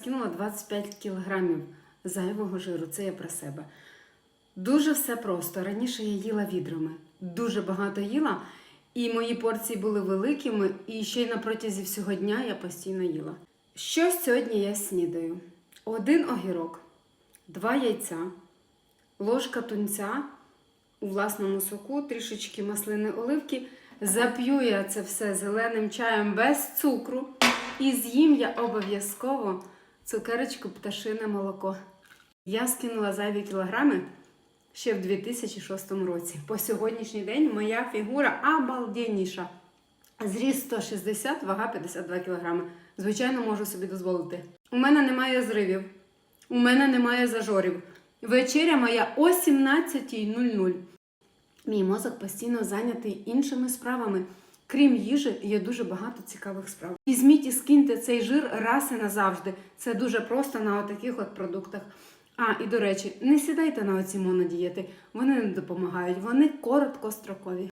Скинула 25 кілограмів зайвого жиру, це я про себе. Дуже все просто. Раніше я їла відрами, дуже багато їла, і мої порції були великими, і ще й на протязі всього дня я постійно їла. Що сьогодні я снідаю? Один огірок, два яйця, ложка тунця у власному соку, трішечки маслини оливки. Зап'ю я це все зеленим чаєм без цукру. І з'їм я обов'язково цукерочку пташине молоко. Я скинула зайві кілограми ще в 2006 році. По сьогоднішній день моя фігура обалденніша. Зріст 160, вага 52 кілограми. Звичайно, можу собі дозволити. У мене немає зривів, у мене немає зажорів. Вечеря моя о 17.00. Мій мозок постійно зайнятий іншими справами. Крім їжі, є дуже багато цікавих справ. Візьміть і скиньте цей жир раз і назавжди. Це дуже просто на отаких от продуктах. А, і до речі, не сідайте на оці монодієти. Вони не допомагають, вони короткострокові.